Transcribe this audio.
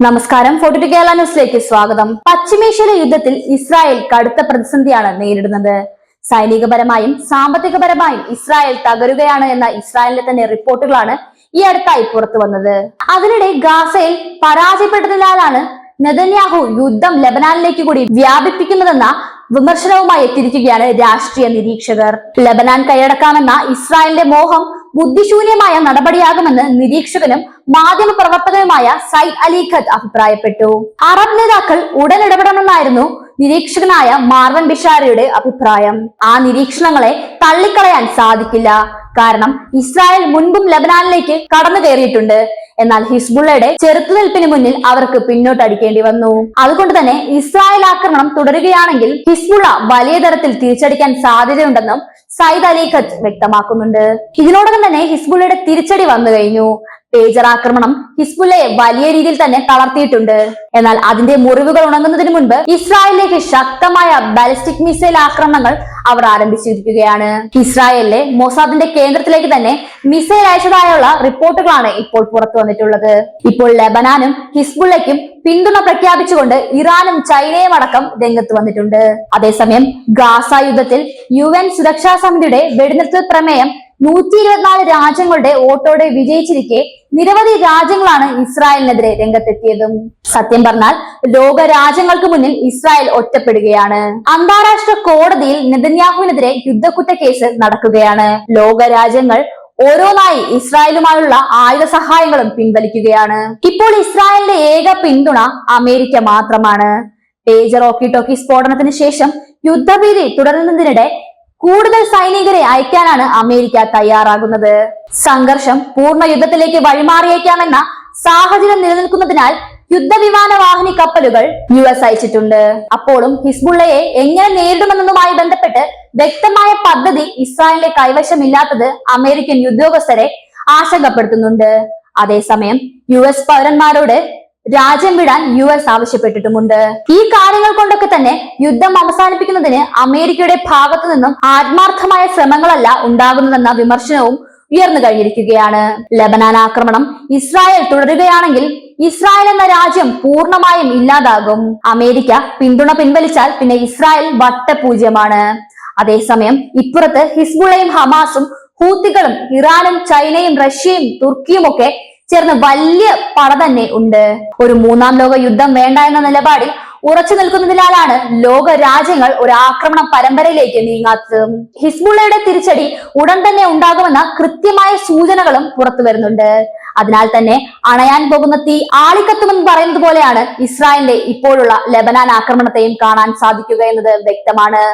നമസ്കാരം. Forty to Kerala ന്യൂസിലേക്ക് സ്വാഗതം. പശ്ചിമേഷ്യയിലെ യുദ്ധത്തിൽ ഇസ്രായേൽ കടുത്ത പ്രതിസന്ധിയാണ് നേരിടുന്നത്. സൈനികപരമായും സാമ്പത്തികപരമായും ഇസ്രായേൽ തകരുകയാണ് എന്ന ഇസ്രായേലിലെ തന്നെ റിപ്പോർട്ടുകളാണ് ഈ അടുത്തായി പുറത്തു വന്നത്. അതിനിടെ ഗാസയിൽ പരാജയപ്പെട്ടതിനാലാണ് നെതന്യാഹു യുദ്ധം ലബനാനിലേക്ക് കൂടി വ്യാപിപ്പിക്കുന്നതെന്ന വിമർശനവുമായി എത്തിയിരിക്കുകയാണ് രാഷ്ട്രീയ നിരീക്ഷകർ. ലബനാൻ കൈയടക്കാമെന്ന ഇസ്രായേലിന്റെ മോഹം ബുദ്ധിശൂന്യമായ നടപടിയാകുമെന്ന് നിരീക്ഷകനും മാധ്യമ പ്രവർത്തകനുമായ സൈദ് അലി ഖത്ത് അഭിപ്രായപ്പെട്ടു. അറബ് നേതാക്കൾ ഉടൻ ഇടപെടണമെന്നായിരുന്നു നിരീക്ഷകനായ മാർവൻ ബിഷാരയുടെ അഭിപ്രായം. ആ നിരീക്ഷണങ്ങളെ തള്ളിക്കളയാൻ സാധിക്കില്ല. കാരണം ഇസ്രായേൽ മുൻപും ലബനാനിലേക്ക് കടന്നു കയറിയിട്ടുണ്ട്. എന്നാൽ ഹിസ്ബുള്ളയുടെ ചെറുത്തുനിൽപ്പിന് മുന്നിൽ അവർക്ക് പിന്നോട്ടടിക്കേണ്ടി വന്നു. അതുകൊണ്ട് തന്നെ ഇസ്രായേൽ ആക്രമണം തുടരുകയാണെങ്കിൽ ഹിസ്ബുള്ള വലിയ തരത്തിൽ തിരിച്ചടിക്കാൻ സാധ്യതയുണ്ടെന്നും സയ്യിദ് അലി ഖത്ത് വ്യക്തമാക്കുന്നുണ്ട്. ഇതിനോടകം തന്നെ ഹിസ്ബുള്ളയുടെ തിരിച്ചടി വന്നു കഴിഞ്ഞു പേജർ ആക്രമണം ഹിസ്ബുല്ലയെ വലിയ രീതിയിൽ തന്നെ തളർത്തിയിട്ടുണ്ട്. എന്നാൽ അതിന്റെ മുറിവുകൾ ഉണങ്ങുന്നതിന് മുൻപ് ഇസ്രായേലിലേക്ക് ശക്തമായ ബാലിസ്റ്റിക് മിസൈൽ ആക്രമണങ്ങൾ അവർ ആരംഭിച്ചിരിക്കുകയാണ്. ഇസ്രായേലിലെ മൊസാദിന്റെ കേന്ദ്രത്തിലേക്ക് തന്നെ മിസൈൽ അയച്ചതായുള്ള റിപ്പോർട്ടുകളാണ് ഇപ്പോൾ പുറത്തു വന്നിട്ടുള്ളത്. ഇപ്പോൾ ലബനാനും ഹിസ്ബുള്ളയ്ക്കും പിന്തുണ പ്രഖ്യാപിച്ചുകൊണ്ട് ഇറാനും ചൈനയും അടക്കം രംഗത്ത് വന്നിട്ടുണ്ട്. അതേസമയം ഗാസ യുദ്ധത്തിൽ യു എൻ സുരക്ഷാ സമിതിയുടെ വെടിനിർത്തൽ പ്രമേയം നൂറ്റി ഇരുപത്തിനാല് രാജ്യങ്ങളുടെ വോട്ടോടെ വിജയിച്ചിരിക്കെ നിരവധി രാജ്യങ്ങളാണ് ഇസ്രായേലിനെതിരെ രംഗത്തെത്തിയതും. സത്യം പറഞ്ഞാൽ ലോക രാജ്യങ്ങൾക്ക് മുന്നിൽ ഇസ്രായേൽ ഒറ്റപ്പെടുകയാണ്. അന്താരാഷ്ട്ര കോടതിയിൽ നെതന്യാഹുവിനെതിരെ യുദ്ധക്കുറ്റ കേസ് നടക്കുകയാണ്. ലോക രാജ്യങ്ങൾ ഓരോന്നായി ഇസ്രായേലുമായുള്ള ആയുധ സഹായങ്ങളും പിൻവലിക്കുകയാണ്. ഇപ്പോൾ ഇസ്രായേലിന്റെ ഏക പിന്തുണ അമേരിക്ക മാത്രമാണ്. പേജർ ഓക്കി ടോക്കി സ്ഫോടനത്തിന് ശേഷം യുദ്ധഭീതി തുടരുന്നതിനിടെ കൂടുതൽ സൈനികരെ അയക്കാനാണ് അമേരിക്ക തയ്യാറാകുന്നത്. സംഘർഷം പൂർണ യുദ്ധത്തിലേക്ക് വഴിമാറിയേക്കാമെന്ന സാഹചര്യം നിലനിൽക്കുന്നതിനാൽ യുദ്ധവിമാന വാഹിനി കപ്പലുകൾ യു എസ് അയച്ചിട്ടുണ്ട്. അപ്പോഴും ഹിസ്ബുള്ളയെ എങ്ങനെ നേരിടുമെന്നതുമായി ബന്ധപ്പെട്ട് വ്യക്തമായ പദ്ധതി ഇസ്രായേലിന്റെ കൈവശമില്ലാത്തത് അമേരിക്കൻ ഉദ്യോഗസ്ഥരെ ആശങ്കപ്പെടുത്തുന്നുണ്ട്. അതേസമയം യു എസ് പൗരന്മാരോട് രാജ്യം വിടാൻ യു എസ് ആവശ്യപ്പെട്ടിട്ടുമുണ്ട്. ഈ കാര്യങ്ങൾ കൊണ്ടൊക്കെ തന്നെ യുദ്ധം അവസാനിപ്പിക്കുന്നതിന് അമേരിക്കയുടെ ഭാഗത്തു നിന്നും ആത്മാർത്ഥമായ ശ്രമങ്ങളല്ല ഉണ്ടാകുന്നതെന്ന വിമർശനവും ഉയർന്നു കഴിഞ്ഞിരിക്കുകയാണ്. ലബനാൻ ആക്രമണം ഇസ്രായേൽ തുടരുകയാണെങ്കിൽ ഇസ്രായേൽ എന്ന രാജ്യം പൂർണമായും ഇല്ലാതാകും. അമേരിക്ക പിന്തുണ പിൻവലിച്ചാൽ പിന്നെ ഇസ്രായേൽ വട്ടപൂജ്യമാണ്. അതേസമയം ഇപ്പുറത്ത് ഹിസ്ബുള്ളയും ഹമാസും ഹൂത്തികളും ഇറാനും ചൈനയും റഷ്യയും തുർക്കിയും ഒക്കെ ചേർന്ന് വലിയ പട തന്നെ ഉണ്ട്. ഒരു മൂന്നാം ലോക യുദ്ധം വേണ്ട എന്ന നിലപാടിൽ ഉറച്ചു നിൽക്കുന്നതിനാലാണ് ലോക രാജ്യങ്ങൾ ഒരു ആക്രമണ പരമ്പരയിലേക്ക് നീങ്ങാത്തത്. ഹിസ്ബുള്ളയുടെ തിരിച്ചടി ഉടൻ തന്നെ ഉണ്ടാകുമെന്ന കൃത്യമായ സൂചനകളും പുറത്തു വരുന്നുണ്ട്. അതിനാൽ തന്നെ അണയാൻ പോകുന്ന തീ ആളിക്കത്തുമെന്ന് പറയുന്നത് പോലെയാണ് ഇസ്രായേലിന്റെ ഇപ്പോഴുള്ള ലബനാൻ ആക്രമണത്തെയും കാണാൻ സാധിക്കുക എന്നത് വ്യക്തമാണ്.